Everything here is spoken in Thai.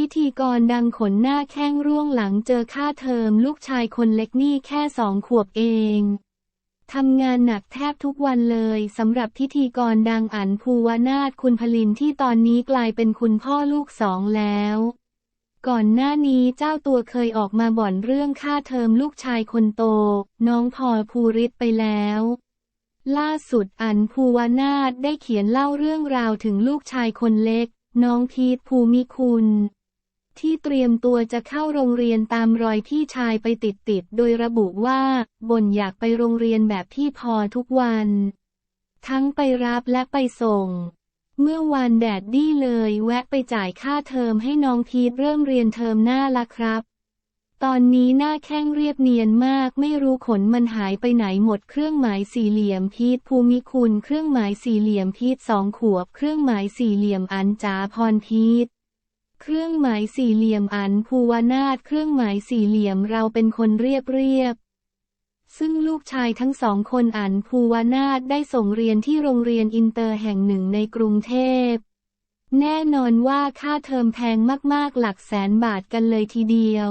พิธีกรดังขนหน้าแข้งร่วงหลังเจอค่าเทอมลูกชายคนเล็กนี่แค่สองขวบเองทำงานหนักแทบทุกวันเลยสำหรับพิธีกรดังอันภูวนาถคุณพลินที่ตอนนี้กลายเป็นคุณพ่อลูกสองแล้ว ก่อนหน้านี้เจ้าตัวเคยออกมาบ่อนเรื่องค่าเทอมลูกชายคนโต น้องพอภูริศไปแล้ว ล่าสุดอันภูวนาถได้เขียนเล่าเรื่องราวถึงลูกชายคนเล็ก น้องพีทภูมิคุณ ที่เตรียมตัวจะเข้าโรงเรียนตามรอยพี่ชายไปติดๆ โดยระบุว่าบ่นอยากไปโรงเรียนแบบพี่พอทุกวัน ทั้งไปรับและไปส่ง เมื่อวานแดดดี้เลยแวะไปจ่ายค่าเทอมให้น้องพีทเริ่มเรียนเทอมหน้าละครับ ตอนนี้หน้าแข้งเรียบเนียนมากไม่รู้ขนมันหายไปไหนหมดเครื่องหมายสี่เหลี่ยมพีทภูมิคุณเครื่องหมายสี่เหลี่ยมพีทสองขวบ เครื่องหมายสี่เหลี่ยมอันจาพรพีท เครื่องหมายสี่เหลี่ยมอันภูวนาถเครื่องหมายสี่เหลี่ยมเราเป็นคนเรียบเรียบ ซึ่งลูกชายทั้งสองคนอันภูวนาถได้ส่งเรียนที่โรงเรียนอินเตอร์แห่งหนึ่งในกรุงเทพ แน่นอนว่าค่าเทอมแพงมากๆหลักแสนบาทกันเลยทีเดียว